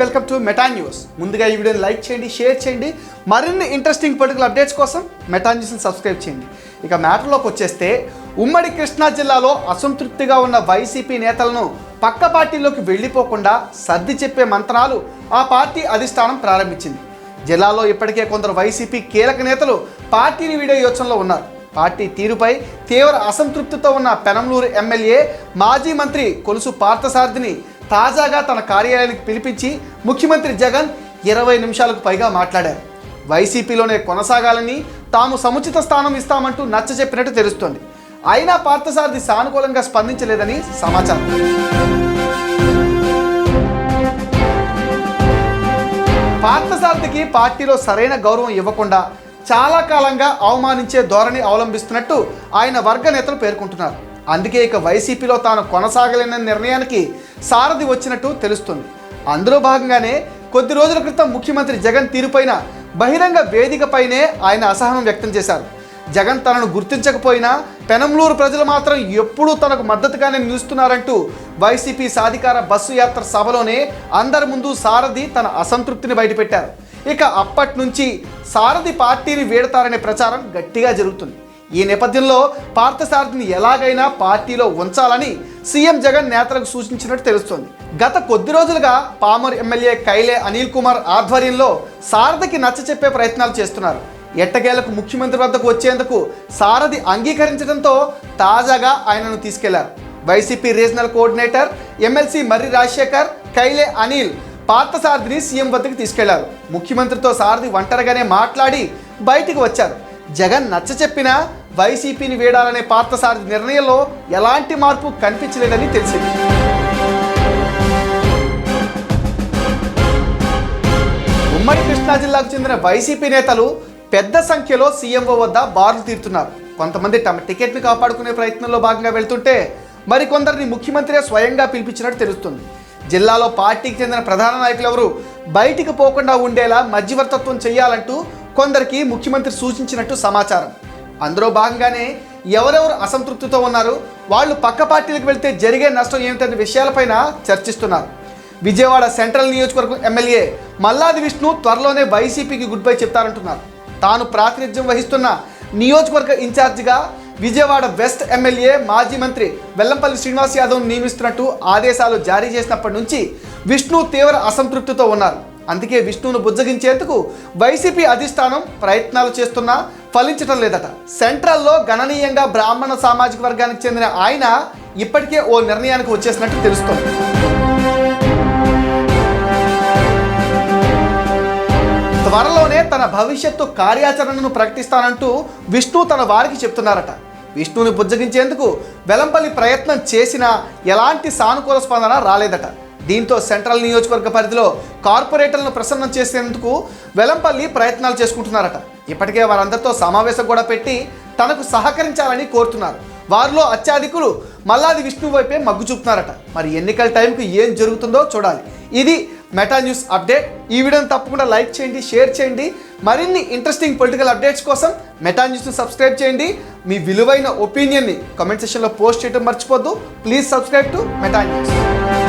Welcome to Meta news ముందుగా ఈ వీడియోని లైక్ చేయండి షేర్ చేయండి. మరిన్ని ఇంట్రెస్టింగ్ పొలిటికల్ అప్డేట్స్ కోసం మెటా న్యూస్ని సబ్స్క్రైబ్ చేయండి. ఇక మ్యాటర్లోకి వచ్చేస్తే ఉమ్మడి కృష్ణా జిల్లాలో అసంతృప్తిగా ఉన్న వైసీపీ నేతలను పక్క పార్టీలోకి వెళ్ళిపోకుండా సర్ది చెప్పే మంత్రాలు ఆ పార్టీ అధిష్టానం ప్రారంభించింది. జిల్లాలో ఇప్పటికే కొందరు వైసీపీ కీలక నేతలు పార్టీని వీడే యోచనలో ఉన్నారు. పార్టీ తీరుపై తీవ్ర అసంతృప్తితో ఉన్న పెనంలూరు ఎమ్మెల్యే మాజీ మంత్రి కొలుసు పార్థసారథిని తాజాగా తన కార్యాలయానికి పిలిపించి ముఖ్యమంత్రి జగన్ ఇరవై నిమిషాలకు పైగా మాట్లాడారు. వైసీపీలోనే కొనసాగాలని తాము సముచిత స్థానం ఇస్తామంటూ నచ్చ చెప్పినట్టు తెలుస్తోంది. అయినా పార్థసారథి సానుకూలంగా స్పందించలేదని సమాచారం. పార్థసారథికి పార్టీలో సరైన గౌరవం ఇవ్వకుండా చాలా కాలంగా అవమానించే ధోరణి అవలంబిస్తున్నట్టు ఆయన వర్గ నేతలు పేర్కొంటున్నారు. అందుకే ఇక వైసీపీలో తాను కొనసాగలేని నిర్ణయానికి సారథి వచ్చినట్టు తెలుస్తుంది. అందులో భాగంగానే కొద్ది రోజుల క్రితం ముఖ్యమంత్రి జగన్ తీరుపైన బహిరంగ వేదికపైనే ఆయన అసహనం వ్యక్తం చేశారు. జగన్ తనను గుర్తించకపోయినా పెనంలూరు ప్రజలు మాత్రం ఎప్పుడూ తనకు మద్దతుగానే నిలుస్తున్నారంటూ వైసీపీ సాధికార బస్సు యాత్ర సభలోనే అందరి ముందు సారథి తన అసంతృప్తిని బయటపెట్టారు. ఇక అప్పటి నుంచి సారథి పార్టీని వీడతారనే ప్రచారం గట్టిగా జరుగుతుంది. ఈ నేపథ్యంలో పార్థసారథిని ఎలాగైనా పార్టీలో ఉంచాలని సీఎం జగన్ నేతలకు సూచించినట్టు తెలుస్తోంది. గత కొద్ది రోజులుగా పామర్ ఎమ్మెల్యే కైలే అనిల్ కుమార్ ఆధ్వర్యంలో సారథికి నచ్చ చెప్పే ప్రయత్నాలు చేస్తున్నారు. ఎట్టకేలకు ముఖ్యమంత్రి వద్దకు వచ్చేందుకు సారథి అంగీకరించడంతో తాజాగా ఆయనను తీసుకెళ్ళారు. YCP regional coordinator MLC Marri Rajasekhar Kaile Anil పార్థసారథిని CM వద్దకు తీసుకెళ్ళారు. ముఖ్యమంత్రితో సారథి ఒంటరిగానే మాట్లాడి బయటికి వచ్చారు. జగన్ నచ్చ చెప్పినా వైసీపీని వీడాలనే పార్థసారథి నిర్ణయంలో ఎలాంటి మార్పు కనిపించలేదని తెలిసింది. ఉమ్మడి కృష్ణా జిల్లాకు చెందిన వైసీపీ నేతలు పెద్ద సంఖ్యలో సీఎంఓ వద్ద బారులు తీరుతున్నారు. కొంతమంది తమ టికెట్ను కాపాడుకునే ప్రయత్నంలో భాగంగా వెళ్తుంటే మరికొందరిని ముఖ్యమంత్రి స్వయంగా పిలిపించినట్టు తెలుస్తుంది. జిల్లాలో పార్టీకి చెందిన ప్రధాన నాయకులు ఎవరు? బయటికి పోకుండా ఉండేలా మధ్యవర్తత్వం చేయాలంటూ కొందరికి ముఖ్యమంత్రి సూచించినట్టు సమాచారం. అందులో భాగంగానే ఎవరెవరు అసంతృప్తితో ఉన్నారు వాళ్ళు పక్క పార్టీలకు వెళ్తే జరిగే నష్టం ఏమిటనే విషయాలపైన చర్చిస్తున్నారు. విజయవాడ సెంట్రల్ నియోజకవర్గం ఎమ్మెల్యే మల్లాది విష్ణు త్వరలోనే వైసీపీకి గుడ్ బై చెప్తారంటున్నారు. తాను ప్రాతినిధ్యం వహిస్తున్న నియోజకవర్గ ఇన్ఛార్జిగా విజయవాడ వెస్ట్ ఎమ్మెల్యే మాజీ మంత్రి వెల్లంపల్లి శ్రీనివాస్ యాదవ్ నియమిస్తున్నట్టు ఆదేశాలు జారీ చేసినప్పటి నుంచి విష్ణు తీవ్ర అసంతృప్తితో ఉన్నారు. అందుకే విష్ణువును బుజ్జగించేందుకు వైసీపీ అధిష్టానం ప్రయత్నాలు చేస్తున్నా ఫలించడం లేదట. సెంట్రల్లో గణనీయంగా బ్రాహ్మణ సామాజిక వర్గానికి చెందిన ఆయన ఇప్పటికే ఓ నిర్ణయానికి వచ్చేసినట్టు తెలుస్తోంది. త్వరలోనే తన భవిష్యత్తు కార్యాచరణను ప్రకటిస్తానంటూ విష్ణు తన వారికి చెప్తున్నారట. విష్ణుని బుజ్జగించేందుకు వెలంపల్లి ప్రయత్నం చేసినా ఎలాంటి సానుకూల స్పందన రాలేదట. దీంతో సెంట్రల్ నియోజకవర్గ పరిధిలో కార్పొరేటర్లను ప్రసన్నం చేసేందుకు వెలంపల్లి ప్రయత్నాలు చేసుకుంటున్నారట. ఇప్పటికే వారందరితో సమావేశం కూడా పెట్టి తనకు సహకరించాలని కోరుతున్నారు. వారిలో అత్యధికులు మల్లాది విష్ణు వైపే మగ్గు చూపుతున్నారట. మరి ఎన్నికల టైంకు ఏం జరుగుతుందో చూడాలి. ఇది మెటా న్యూస్ అప్డేట్. ఈ వీడియోని తప్పకుండా లైక్ చేయండి షేర్ చేయండి. మరిన్ని ఇంట్రెస్టింగ్ పొలిటికల్ అప్డేట్స్ కోసం మెటా న్యూస్ని సబ్స్క్రైబ్ చేయండి. మీ విలువైన ఒపీనియన్ని కామెంట్ సెక్షన్లో పోస్ట్ చేయడం మర్చిపోద్దు. Please subscribe to Meta news.